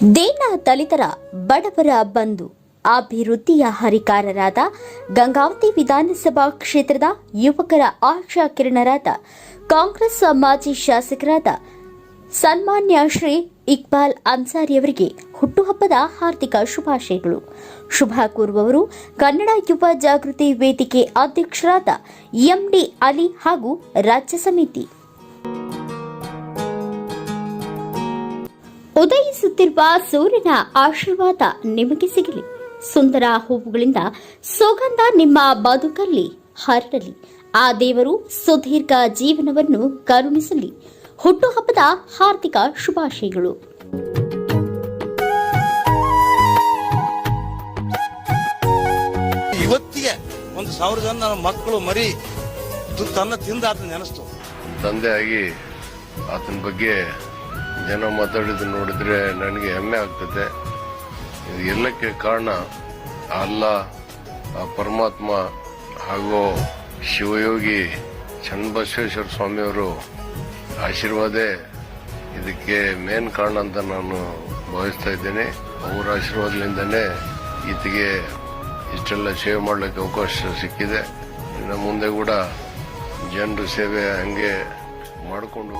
ದೀನ ದಲಿತರ ಬಡವರ ಬಂಧು, ಅಭಿವೃದ್ಧಿಯ ಹರಿಕಾರರಾದ ಗಂಗಾವತಿ ವಿಧಾನಸಭಾ ಕ್ಷೇತ್ರದ ಯುವಕರ ಆಶಾ ಕಿರಣರಾದ ಕಾಂಗ್ರೆಸ್ ಮಾಜಿ ಶಾಸಕರಾದ ಸನ್ಮಾನ್ಯ ಶ್ರೀ ಇಕ್ಬಾಲ್ ಅನ್ಸಾರಿ ಅವರಿಗೆ ಹುಟ್ಟುಹಬ್ಬದ ಹಾರ್ದಿಕ ಶುಭಾಶಯಗಳು. ಶುಭ ಕೋರುವವರು ಕನ್ನಡ ಯುವ ಜಾಗೃತಿ ವೇದಿಕೆ ಅಧ್ಯಕ್ಷರಾದ ಎಂಡಿ ಅಲಿ ಹಾಗೂ ರಾಜ್ಯ ಸಮಿತಿ. ಉದಯಿಸುತ್ತಿರುವ ಸೂರ್ಯನ ಆಶೀರ್ವಾದ ನಿಮಗೆ ಸಿಗಲಿ. ಸುಂದರ ಹೂವುಗಳಿಂದ ಸುಗಂಧ ನಿಮ್ಮ ಬದುಕಲ್ಲಿ ಹರಡಲಿ. ಆ ದೇವರು ಸುದೀರ್ಘ ಜೀವನವನ್ನು ಕರುಣಿಸಲಿ. ಹುಟ್ಟುಹಬ್ಬದ ಹಾರ್ದಿಕ ಶುಭಾಶಯಗಳು. ಇವತ್ತಿಗೆ ಒಂದು ಸಾವಿರ ಜನ ಮಕ್ಕಳು ಮರಿ ತನ್ನ ತಿಂದ ನೆನಸ್ತು ನೆನೆಸ್ತು. ತಂದೆಯಾಗಿ ಆತನ ಬಗ್ಗೆ ಜನ ಮಾತಾಡಿದ್ದು ನೋಡಿದ್ರೆ ನನಗೆ ಹೆಮ್ಮೆ ಆಗ್ತದೆ. ಎಲ್ಲಕ್ಕೆ ಕಾರಣ? ಅಲ್ಲ, ಆ ಪರಮಾತ್ಮ ಹಾಗೂ ಶಿವಯೋಗಿ ಚನ್ನಬಸವೇಶ್ವರ ಸ್ವಾಮಿಯವರು ಆಶೀರ್ವಾದ ಇದಕ್ಕೆ ಮೇನ್ ಕಾರಣ ಅಂತ ನಾನು ಭಾವಿಸ್ತಾ ಇದ್ದೇನೆ. ಅವರ ಆಶೀರ್ವಾದದಿಂದನೇ ಈತಗೆ ಇಷ್ಟೆಲ್ಲ ಸೇವೆ ಮಾಡಲಿಕ್ಕೆ ಅವಕಾಶ ಸಿಕ್ಕಿದೆ. ಇನ್ನು ಮುಂದೆ ಕೂಡ ಜನರ ಸೇವೆ ಹಂಗೆ ಮಾಡಿಕೊಂಡು